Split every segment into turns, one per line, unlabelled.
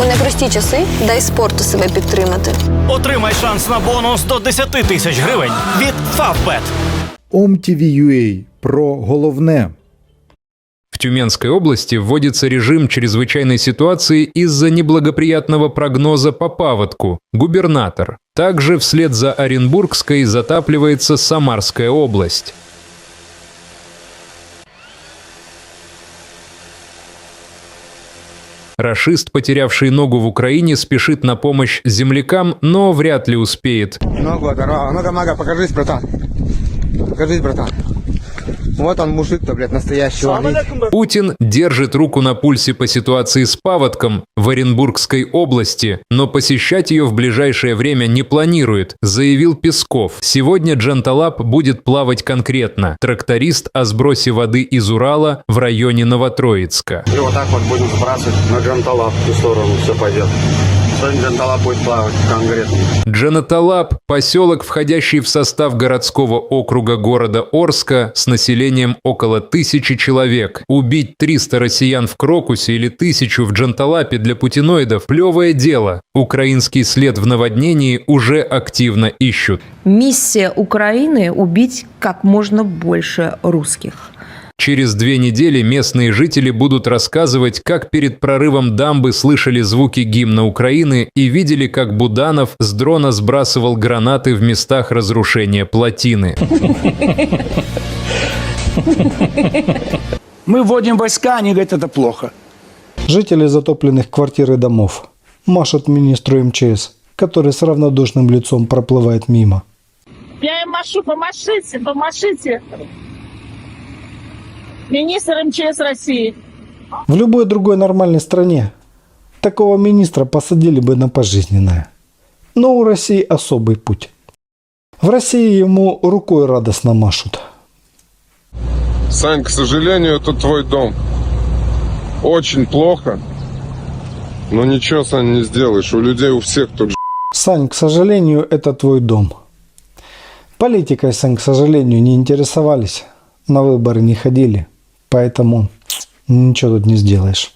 У непрості часи дай спорту себе підтримати.
Отримай шанс на бонус до 10 тисяч гривень від Favbet.
OMTV.ua про головне.
В Тюменской области вводится режим чрезвычайной ситуации из-за неблагоприятного прогноза по паводку. Губернатор. Также вслед за Оренбургской затапливается Самарская область. Рашист, потерявший ногу в Украине, спешит на помощь землякам, но вряд ли успеет.
Ногу оторвало. Ну-ка, Мага, покажись, братан. Покажись, братан. Вот он, мужик-то, блядь, настоящий.
Путин держит руку на пульсе по ситуации с паводком в Оренбургской области, но посещать ее в ближайшее время не планирует, заявил Песков. Сегодня Джанталап будет плавать конкретно. Тракторист о сбросе воды из Урала в районе Новотроицка.
И вот так вот будем сбрасывать на Джанталап в ту сторону все пойдет. Сегодня Джанталап будет плавать конкретно.
Джанаталап – поселок, входящий в состав городского округа города Орска с населением около тысячи человек. Убить 300 россиян в Крокусе или тысячу в Джанталапе для путиноидов – плевое дело. Украинский след в наводнении уже активно ищут.
Миссия Украины – убить как можно больше русских.
Через две недели местные жители будут рассказывать, как перед прорывом дамбы слышали звуки гимна Украины и видели, как Буданов с дрона сбрасывал гранаты в местах разрушения плотины.
Мы вводим войска, они говорят, это плохо.
Жители затопленных квартир и домов машут министру МЧС, который с равнодушным лицом проплывает мимо.
Я им машу, помашите, помашите. Министр МЧС России.
В любой другой нормальной стране такого министра посадили бы на пожизненное. Но у России особый путь. В России ему рукой радостно машут.
Сань, к сожалению, это твой дом. Очень плохо. Но ничего, Сань, не сделаешь. У людей у всех тут
Сань, к сожалению, это твой дом. Политикой, Сань, к сожалению, не интересовались. На выборы не ходили. Поэтому ничего тут не сделаешь.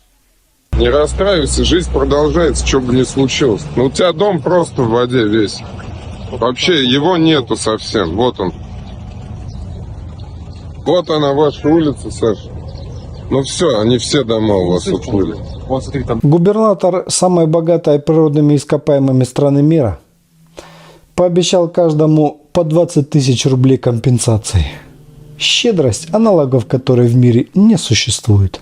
Не расстраивайся, жизнь продолжается, что бы ни случилось. Но у тебя дом просто в воде весь. Вообще его нету совсем. Вот он. Вот она, ваша улица, Саш. Ну все, они все дома у вас уплыли.
Губернатор самой богатой природными ископаемыми страны мира пообещал каждому по 20 тысяч рублей компенсации. Щедрость, аналогов которой в мире не существует.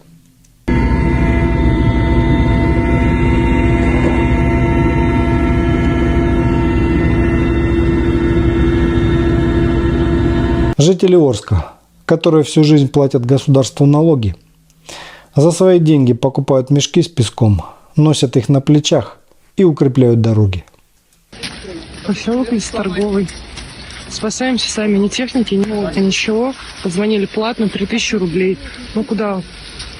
Жители Орска, которые всю жизнь платят государству налоги, за свои деньги покупают мешки с песком, носят их на плечах и укрепляют дороги.
Поселок торговый. Спасаемся сами, ни техники, ни лодки, ничего. Позвонили платно, 3000 рублей. Ну куда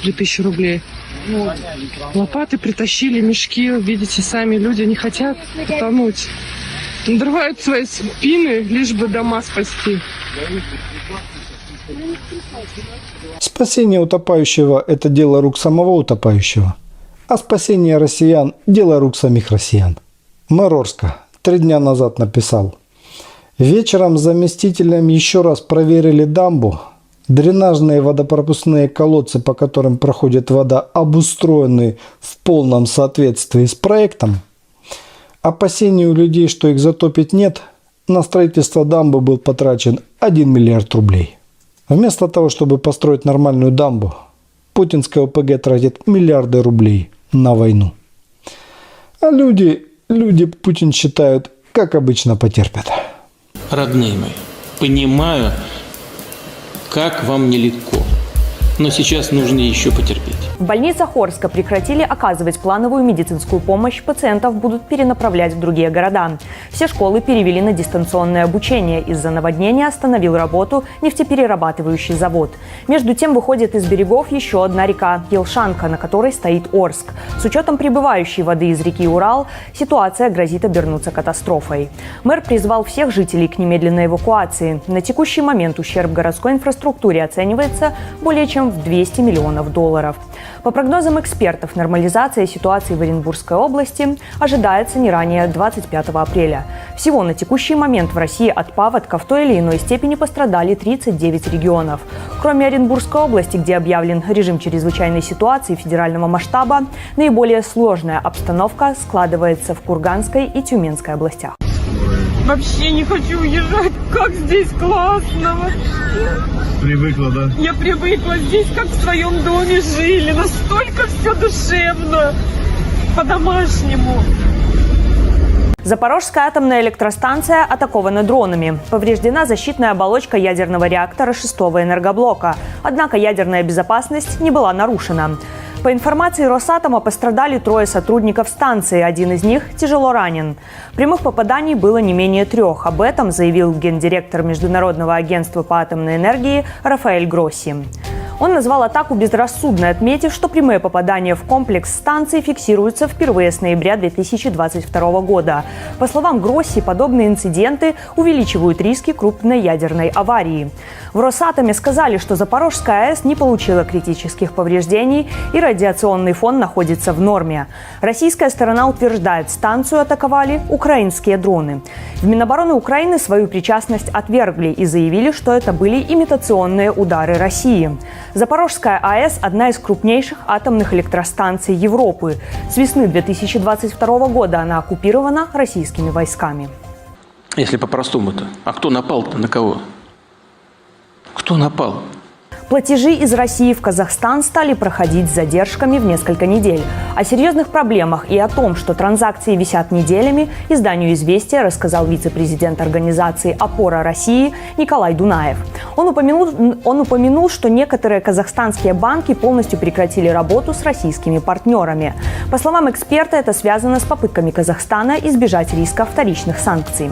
3000 рублей? Ну, лопаты притащили, мешки, видите, сами люди не хотят утонуть. Надрывают свои спины, лишь бы дома спасти.
Спасение утопающего – это дело рук самого утопающего, а спасение россиян – дело рук самих россиян. Мэр Орска три дня назад написал. Вечером с заместителем еще раз проверили дамбу. Дренажные водопропускные колодцы, по которым проходит вода, обустроены в полном соответствии с проектом. Опасений у людей, что их затопить нет, на строительство дамбы был потрачен 1 миллиард рублей. Вместо того, чтобы построить нормальную дамбу, путинская ОПГ тратит миллиарды рублей на войну. А люди, люди Путин считают, как обычно, потерпят.
Родные мои, понимаю, как вам нелегко, но сейчас нужно еще потерпеть.
В больницах Орска прекратили оказывать плановую медицинскую помощь, пациентов будут перенаправлять в другие города. Все школы перевели на дистанционное обучение. Из-за наводнения остановил работу нефтеперерабатывающий завод. Между тем выходит из берегов еще одна река – Елшанка, на которой стоит Орск. С учетом прибывающей воды из реки Урал, ситуация грозит обернуться катастрофой. Мэр призвал всех жителей к немедленной эвакуации. На текущий момент ущерб городской инфраструктуре оценивается более чем стоимостью в 200 миллионов долларов. По прогнозам экспертов, нормализация ситуации в Оренбургской области ожидается не ранее 25 апреля. Всего на текущий момент в России от паводка в той или иной степени пострадали 39 регионов. Кроме Оренбургской области, где объявлен режим чрезвычайной ситуации федерального масштаба, наиболее сложная обстановка складывается в Курганской и Тюменской областях.
Вообще не хочу уезжать. Как здесь классно.
Привыкла, да?
Я привыкла здесь, как в своем доме жили. Настолько все душевно. По-домашнему.
Запорожская атомная электростанция атакована дронами. Повреждена защитная оболочка ядерного реактора шестого энергоблока. Однако ядерная безопасность не была нарушена. По информации Росатома пострадали трое сотрудников станции, один из них тяжело ранен. Прямых попаданий было не менее трех. Об этом заявил гендиректор Международного агентства по атомной энергии Рафаэль Гросси. Он назвал атаку безрассудной, отметив, что прямые попадания в комплекс станции фиксируются впервые с ноября 2022 года. По словам Гросси, подобные инциденты увеличивают риски крупной ядерной аварии. В Росатоме сказали, что Запорожская АЭС не получила критических повреждений и радиационный фон находится в норме. Российская сторона утверждает, станцию атаковали украинские дроны. В Минобороны Украины свою причастность отвергли и заявили, что это были имитационные удары России. Запорожская АЭС – одна из крупнейших атомных электростанций Европы. С весны 2022 года она оккупирована российскими войсками.
Если по-простому-то. А кто напал-то на кого? Кто напал?
Платежи из России в Казахстан стали проходить с задержками в несколько недель. О серьезных проблемах и о том, что транзакции висят неделями, изданию «Известия» рассказал вице-президент организации «Опора России» Николай Дунаев. Он упомянул, он упомянул, что некоторые казахстанские банки полностью прекратили работу с российскими партнерами. По словам эксперта, это связано с попытками Казахстана избежать риска вторичных санкций.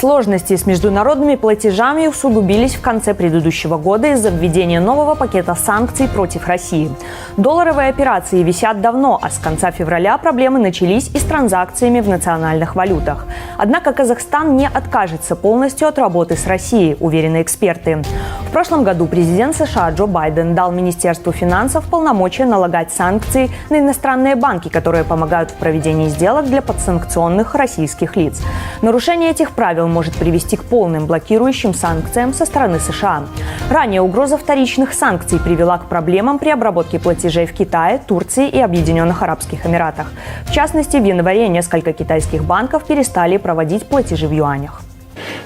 Сложности с международными платежами усугубились в конце предыдущего года из-за введения нового пакета санкций против России. Долларовые операции висят давно, а с конца февраля проблемы начались и с транзакциями в национальных валютах. Однако Казахстан не откажется полностью от работы с Россией, уверены эксперты. В прошлом году президент США Джо Байден дал Министерству финансов полномочия налагать санкции на иностранные банки, которые помогают в проведении сделок для подсанкционных российских лиц. Нарушение этих правил может привести к полным блокирующим санкциям со стороны США. Ранее угроза вторичных санкций привела к проблемам при обработке платежей в Китае, Турции и Объединенных Арабских Эмиратах. В частности, в январе несколько китайских банков перестали проводить платежи в юанях.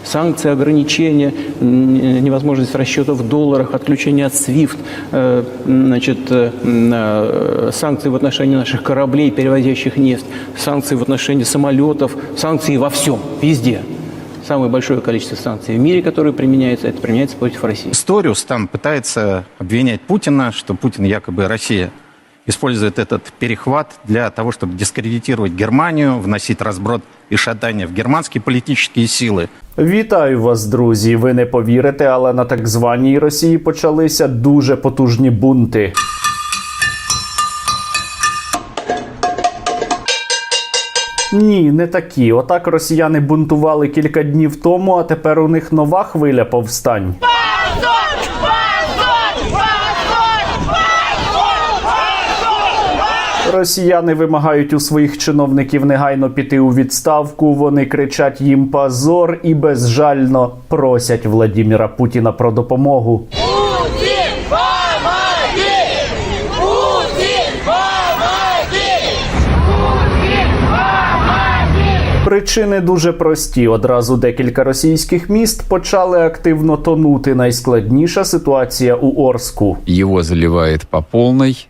Санкции, ограничения, невозможность расчета в долларах, отключение от SWIFT, э, значит, э, э, санкции в отношении наших кораблей, перевозящих нефть, санкции в отношении самолетов, санкции во всем, везде. Самое большое количество санкций в мире, которые применяются, это применяется против России.
Сториус там пытается обвинять Путина, что Путин якобы Россия использует этот перехват для того, чтобы дискредитировать Германию, вносить разброд и шатание в германские политические силы.
Вітаю вас, друзі! Ви не повірите, але на так званій Росії почалися дуже потужні бунти. Ні, не такі. Отак росіяни бунтували кілька днів тому, а тепер у них нова хвиля повстань. Росіяни вимагають у своїх чиновників негайно піти у відставку. Вони кричать їм позор і безжально просять Владіміра Путіна про допомогу. Причини дуже прості. Одразу декілька російських міст почали активно тонути. Найскладніша ситуація у Орску.
Его заливает по полной.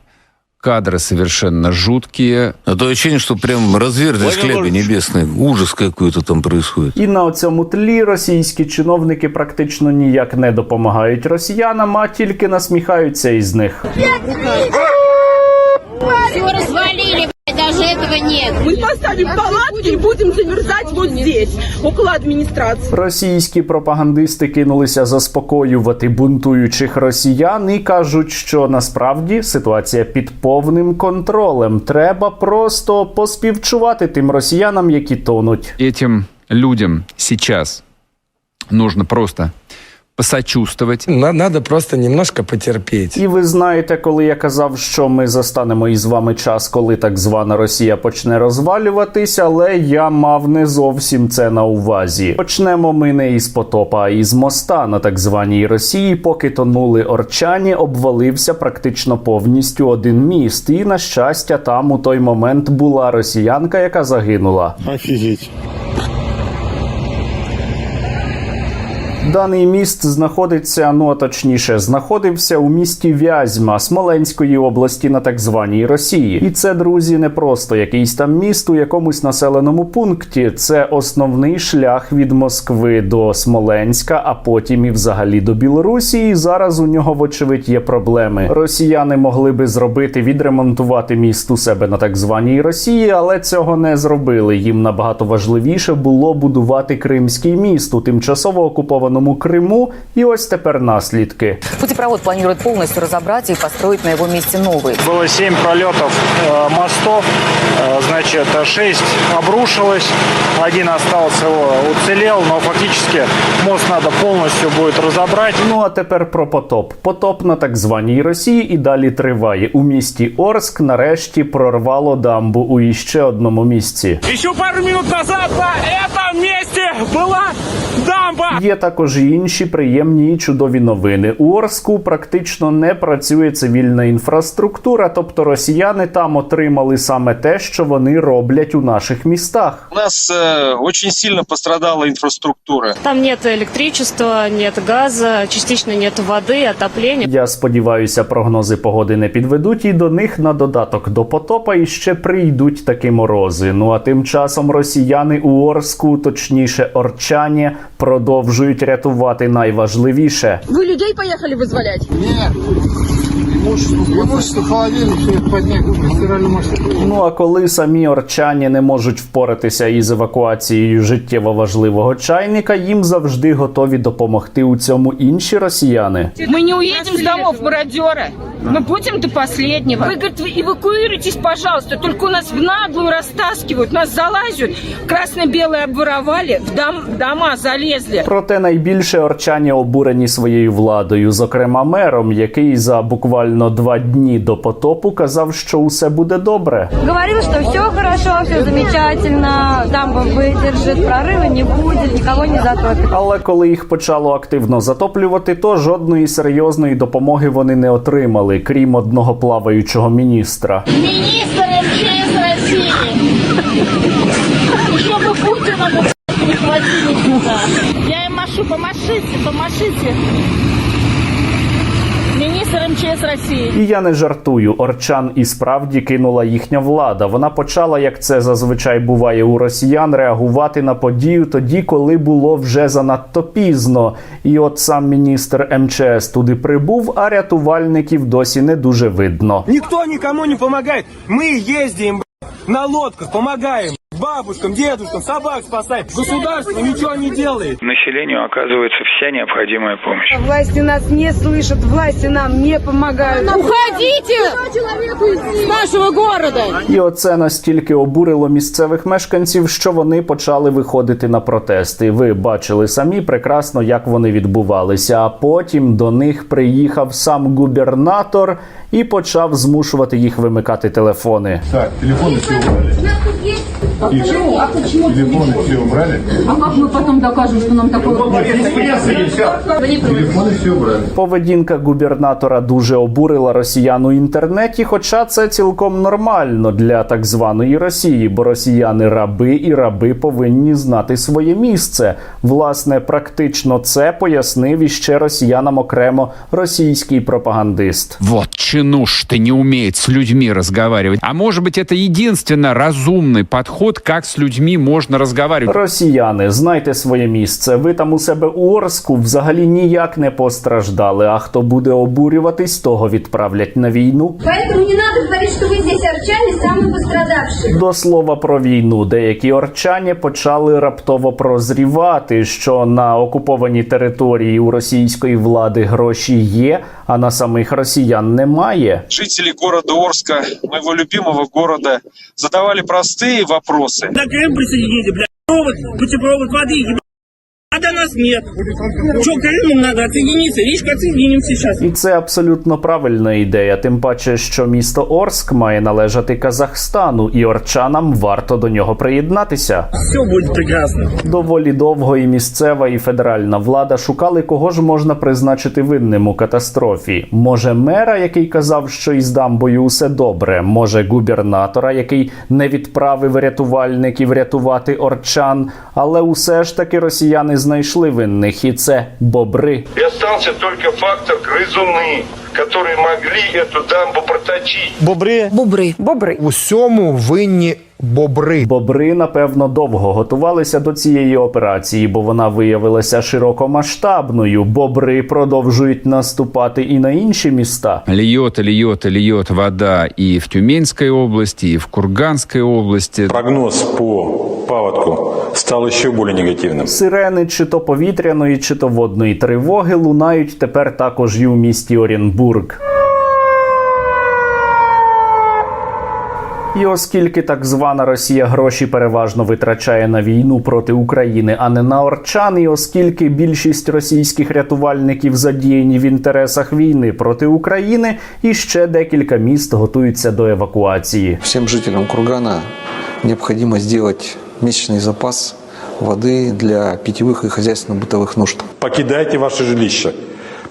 Кадры совершенно жуткие.
Это ощущение, что прям разверзлись хляби небесные. Ужас какой-то там происходит.
І на цьому тлі російські чиновники практично ніяк не допомагають росіянам, а тільки насміхаються із них.
Все развалили, блядь, даже этого нет.
Мы поставим палатки и будем замерзать вот здесь, около администрации.
Російські пропагандисти кинулися заспокоювати бунтуючих росіян і кажуть, що насправді ситуація під повним контролем. Треба просто поспівчувати тим росіянам, які тонуть.
Этим людям сейчас нужно просто посочувствовать.
Надо просто немножко потерпеть.
І ви знаєте, коли я казав, що ми застанемо із вами час, коли так звана Росія почне розвалюватись, але я мав не зовсім це на увазі. Почнемо ми не із потопа, а із моста на так званій Росії, поки тонули орчані, обвалився практично повністю один міст. І на щастя, там у той момент була росіянка, яка загинула.
Офигеть.
Даний міст знаходиться, ну а точніше, знаходився у місті Вязьма Смоленської області на так званій Росії. І це, друзі, не просто якийсь там міст у якомусь населеному пункті. Це основний шлях від Москви до Смоленська, а потім і взагалі до Білорусі. І зараз у нього, вочевидь, є проблеми. Росіяни могли би зробити відремонтувати міст у себе на так званій Росії, але цього не зробили. Їм набагато важливіше було будувати Кримський міст у тимчасово окупованому Криму. І ось тепер наслідки.
Путепровод планируют полностью разобрать и построить на его месте новый.
Было семь прольотов э, мостов, э, значит, шесть обрушилось, один остался, э, уцелел, но фактически мост надо полностью будет разобрать.
Ну а тепер про потоп. Потоп на так званій Росії і далі триває. У місті Орск нарешті прорвало дамбу у іще одному місці.
Еще пару минут назад на этом месте была дамба.
Є також і інші приємні і чудові новини. У Орску практично не працює цивільна інфраструктура, тобто росіяни там отримали саме те, що вони роблять у наших містах.
У нас э, очень сильно пострадала инфраструктура.
Там нет электричества, нет газа, частично нет воды, отопления.
Я сподіваюся, прогнози погоди не підведуть, і до них на додаток до потопа іще прийдуть такі морози. Ну а тим часом росіяни у Орску, точніше орчані, продовжують рятувати найважливіше.
Вы людей поехали вызволять?
Имущество, холодильник, поднять стиральную машину.
Ну а коли самі орчані не можуть впоратися із евакуацією життєво важливого чайника, їм завжди готові допомогти у цьому інші росіяни.
Мы не уедем с домов, мародеры. Мы будем до последнего. Вы, говорит, вы эвакуируйтесь, пожалуйста. Только у нас в наглую растаскивают, нас залазят. Красно-белые обворовали, в дом, дома залезли.
Проте найбільше орчані обурені своєю владою, зокрема мером, який за буквально два дні до потопу казав, що усе буде добре.
Говорил, что все хорошо, все замечательно, дамба выдержит, прорыва не будет, никого не затопит.
Але коли їх почало активно затоплювати, то жодної серйозної допомоги вони не отримали, крім одного плаваючого міністра.
Министр МЧС России. Чтобы Путина не хватили Я помашите, помашите. Министр МЧС России.
І я не жартую. Орчан і справді кинула їхня влада. Вона почала, як це зазвичай буває у росіян, реагувати на подію тоді, коли було вже занадто пізно. І от сам міністр МЧС туди прибув, а рятувальників досі не дуже видно.
Никто никому не помогает. Мы ездим б***ь, на лодках, помогаем бабушкам, дедушкам, собак спасаем. Государство ничего не делает.
Населению оказывается вся необходимая помощь.
Власти нас не слышат, власти нам не помогают. Уходите с нашего города!
І оце настільки обурило місцевих мешканців, що вони почали виходити на протести. Ви бачили самі прекрасно, як вони відбувалися. А потім до них приїхав сам губернатор і почав змушувати їх вимикати телефони.
Так, телефоны убрали.
Почему? А почему?
Телефоны все убрали.
А как мы потом докажем, что нам такое?
Телефоны все убрали.
Поведінка губернатора дуже обурила росіян у інтернеті, хоча це цілком нормально для так званої Росії, бо росіяни раби і раби повинні знати своє місце. Власне, практично це пояснив іще росіянам окремо російський пропагандист.
Вот чинуш ты не умеет с людьми разговаривать. А может быть, это единственно разумный подход, как с людьми можно разговаривать.
Росіяни, знайте своє місце. Ви там у себе у Орску взагалі ніяк не постраждали. А хто буде обурюватись, того відправлять на війну.
Поэтому не надо говорить, что вы здесь арчане самые пострадавшие.
До слова про війну, деякі орчані почали раптово прозрівати, що на окупованій території у російської влади гроші є, а на самих росіян немає.
Жители города Орска, моего любимого города, задавали простые вопросы.
На Крым присоедините, блядь. Провод, путепровод воды, ебать. А до нас нет. Что, Крыму надо отсоединиться? Речка отсоединим сейчас.
І це абсолютно правильна ідея. Тим паче, що місто Орск має належати Казахстану, і орчанам варто до нього приєднатися.
Все будет прекрасно.
Доволі довго і місцева, і федеральна влада шукали, кого ж можна призначити винним у катастрофі. Може, мера, який казав, що із дамбою усе добре. Може, губернатора, який не відправив рятувальників рятувати орчан. Але усе ж таки росіяни знайшли винних, і це бобри.
И остался только фактор грызуны, которые могли эту дамбу проточить.
Бобри.
Бобри.
Бобри. Усьому винні бобри.
Бобри, напевно, довго готувалися до цієї операції, бо вона виявилася широкомасштабною. Бобри продовжують наступати і на інші міста.
Льет, льет, льет вода и в Тюменской области, и в Курганской области.
Прогноз по паводку стал еще более негативным.
Сирени чи то повітряної, чи то водної тривоги лунають тепер також і у місті Оренбург. І оскільки так звана Росія гроші переважно витрачає на війну проти України, а не на орчан, і оскільки більшість російських рятувальників задіяні в інтересах війни проти України, і ще декілька міст готуються до евакуації.
Всем жителям Кургана необходимо сделать месячный запас воды для питьевых и хозяйственно-бытовых нужд.
Покидайте ваше жилище.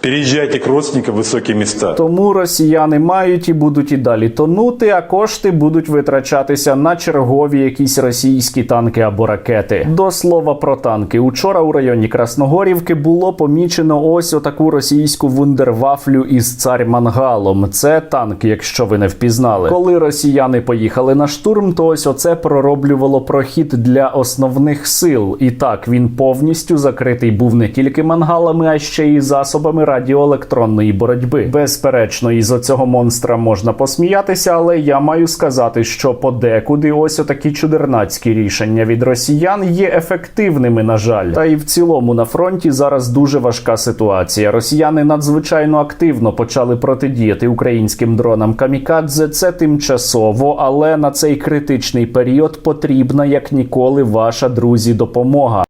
Переезжайте к родственникам в высокие места.
Тому росіяни мають і будуть і далі тонути, а кошти будуть витрачатися на чергові якісь російські танки або ракети. До слова про танки. Учора у районі Красногорівки було помічено ось отаку російську вундервафлю із цар мангалом. Це танк, якщо ви не впізнали. Коли росіяни поїхали на штурм, то ось оце пророблювало прохід для основних сил. І так він повністю закритий був не тільки мангалами, а ще й засобами радіоелектронної боротьби. Безперечно, із оцього монстра можна посміятися, але я маю сказати, що подекуди ось отакі чудернацькі рішення від росіян є ефективними, на жаль. Та і в цілому на фронті зараз дуже важка ситуація. Росіяни надзвичайно активно почали протидіяти українським дронам камікадзе. Це тимчасово, але на цей критичний період потрібна як ніколи ваша друзі допомога.